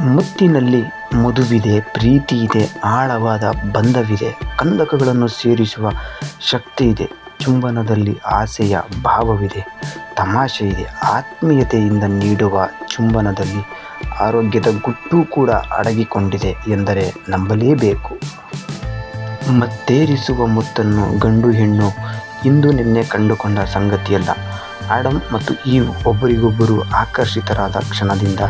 ಮುತ್ತಿನಲ್ಲಿ ಮದುವಿದೆ ಪ್ರೀತಿ ಇದೆ ಆಳವಾದ ಬಂಧವಿದೆ, ಕಂದಕಗಳನ್ನು ಸೇರಿಸುವ ಶಕ್ತಿ ಇದೆ ಚುಂಬನದಲ್ಲಿ ಆಸೆಯ ಭಾವವಿದೆ ತಮಾಷೆ ಇದೆ ಆತ್ಮೀಯತೆಯಿಂದ ನೀಡುವ ಚುಂಬನದಲ್ಲಿ ಆರೋಗ್ಯದ ಗುಟ್ಟು ಕೂಡ ಅಡಗಿಕೊಂಡಿದೆ ಎಂದರೆ ನಂಬಲೇಬೇಕು. ಮತ್ತೇರಿಸುವ ಮುತ್ತನ್ನು ಗಂಡು ಹೆಣ್ಣು ಇಂದು ನಿನ್ನೆ ಕಂಡುಕೊಂಡ ಸಂಗತಿಯಲ್ಲ. ಆಡಮ್ ಮತ್ತು ಈವ್ ಒಬ್ಬರಿಗೊಬ್ಬರು ಆಕರ್ಷಿತರಾದ ಕ್ಷಣದಿಂದ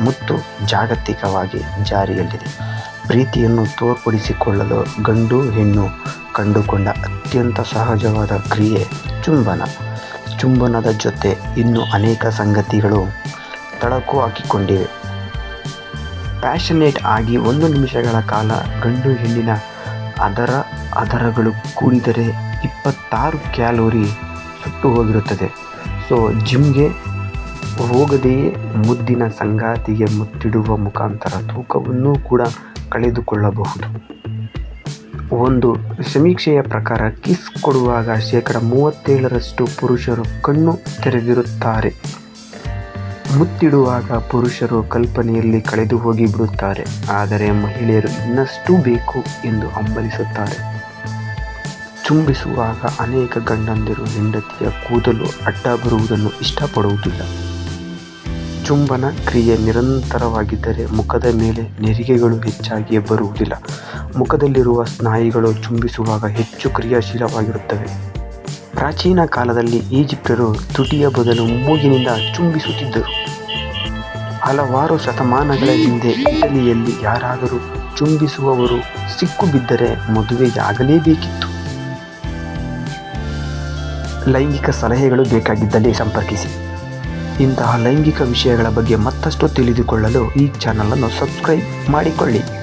ಮುತ್ತು ಜಾಗತಿಕವಾಗಿ ಜಾರಿಯಲ್ಲಿದೆ. ಪ್ರೀತಿಯನ್ನು ತೋರ್ಪಡಿಸಿಕೊಳ್ಳಲು ಗಂಡು ಹೆಣ್ಣು ಕಂಡುಕೊಂಡ ಅತ್ಯಂತ ಸಹಜವಾದ ಕ್ರಿಯೆ ಚುಂಬನ. ಚುಂಬನದ ಜೊತೆ ಇನ್ನೂ ಅನೇಕ ಸಂಗತಿಗಳು ತಳಕು ಹಾಕಿಕೊಂಡಿವೆ. ಪ್ಯಾಷನೇಟ್ ಆಗಿ ಒಂದು ನಿಮಿಷಗಳ ಕಾಲ ಗಂಡು ಹೆಣ್ಣಿನ ಅದರ ಅದರಗಳು ಕೂಡಿದರೆ ಇಪ್ಪತ್ತಾರು ಕ್ಯಾಲೋರಿ ಸುಟ್ಟು ಹೋಗಿರುತ್ತದೆ. ಸೊ, ಜಿಮ್ಗೆ ಹೋಗದೆಯೇ ಮುದ್ದಿನ ಸಂಗಾತಿಗೆ ಮುತ್ತಿಡುವ ಮುಖಾಂತರ ತೂಕವನ್ನು ಕೂಡ ಕಳೆದುಕೊಳ್ಳಬಹುದು. ಒಂದು ಸಮೀಕ್ಷೆಯ ಪ್ರಕಾರ ಕಿಸ್ ಕೊಡುವಾಗ ಶೇಕಡ ಮೂವತ್ತೇಳರಷ್ಟು ಪುರುಷರು ಕಣ್ಣು ತೆರೆದಿರುತ್ತಾರೆ. ಮುತ್ತಿಡುವಾಗ ಪುರುಷರು ಕಲ್ಪನೆಯಲ್ಲಿ ಕಳೆದು ಹೋಗಿ ಬಿಡುತ್ತಾರೆ ಆದರೆ ಮಹಿಳೆಯರು ಇನ್ನಷ್ಟು ಬೇಕು ಎಂದು ಹಂಬಲಿಸುತ್ತಾರೆ. ಚುಂಬಿಸುವಾಗ ಅನೇಕ ಗಂಡಂದಿರು ಹೆಂಡತಿಯ ಕೂದಲು ಅಡ್ಡ ಬರುವುದನ್ನು ಇಷ್ಟಪಡುವುದಿಲ್ಲ. ಚುಂಬನ ಕ್ರಿಯೆ ನಿರಂತರವಾಗಿದ್ದರೆ ಮುಖದ ಮೇಲೆ ನೆರಿಗೆಗಳು ಹೆಚ್ಚಾಗಿ ಬರುವುದಿಲ್ಲ. ಮುಖದಲ್ಲಿರುವ ಸ್ನಾಯುಗಳು ಚುಂಬಿಸುವಾಗ ಹೆಚ್ಚು ಕ್ರಿಯಾಶೀಲವಾಗಿರುತ್ತವೆ. ಪ್ರಾಚೀನ ಕಾಲದಲ್ಲಿ ಈಜಿಪ್ಟರು ತುಟಿಯ ಬದಲು ಮೂಗಿನಿಂದ ಚುಂಬಿಸುತ್ತಿದ್ದರು. ಹಲವಾರು ಶತಮಾನಗಳ ಹಿಂದೆ ಇಟಲಿಯಲ್ಲಿ ಯಾರಾದರೂ ಚುಂಬಿಸುವವರು ಸಿಕ್ಕು ಬಿದ್ದರೆ ಮದುವೆಯಾಗಲೇಬೇಕಿತ್ತು. ಲೈಂಗಿಕ ಸಲಹೆಗಳು ಬೇಕಾಗಿದ್ದಲ್ಲಿ ಸಂಪರ್ಕಿಸಿ. ಇಂತಹ ಲೈಂಗಿಕ ವಿಷಯಗಳ ಬಗ್ಗೆ ಮತ್ತಷ್ಟು ತಿಳಿದುಕೊಳ್ಳಲು ಈ ಚಾನಲನ್ನು ಸಬ್ಸ್ಕ್ರೈಬ್ ಮಾಡಿಕೊಳ್ಳಿ.